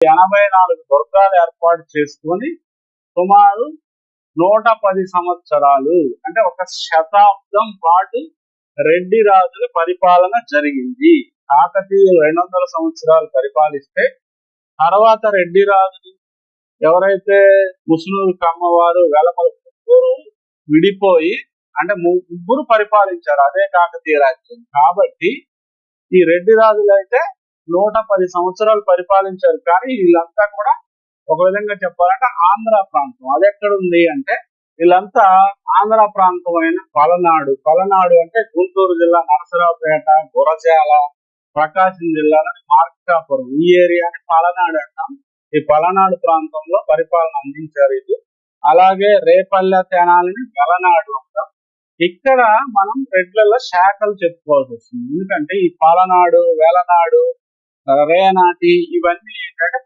ఎనభై నాలుగు దుర్గాలు ఏర్పాటు చేసుకొని సుమారు నూట పది సంవత్సరాలు అంటే ఒక శతాబ్దం పాటు రెడ్డి రాజుల పరిపాలన జరిగింది. కాకతీయులు రెండు వందల సంవత్సరాలు పరిపాలిస్తే తర్వాత రెడ్డి రాజులు ఎవరైతే ముస్లిం కమ్మవారు వెలమల ముగ్గురు విడిపోయి అంటే ముగ్గురు పరిపాలించారు అదే కాకతీయ రాజ్యం. కాబట్టి ఈ రెడ్డి రాజులు అయితే నూట పది సంవత్సరాలు పరిపాలించారు. కానీ వీళ్ళంతా కూడా ఒక విధంగా చెప్పాలంటే ఆంధ్ర ప్రాంతం. అది ఎక్కడ ఉంది అంటే వీళ్ళంతా ఆంధ్ర ప్రాంతం అయిన పలనాడు. పలనాడు అంటే గుంటూరు జిల్లా నరసరావుపేట గురజాల ప్రకాశం జిల్లాలో మార్కాపురం. ఈ ఏరియాని పలనాడు అంటాం. ఈ పలనాడు ప్రాంతంలో పరిపాలన అందించారు ఇది అలాగే రేపల్లె తెనాలని వెలనాడు అంటాం. ఇక్కడ మనం రెడ్లలో శాఖలు చెప్పుకోవాల్సి వస్తుంది. ఎందుకంటే ఈ పలనాడు వెలనాడు రేనాటి ఇవన్నీ ఏంటంటే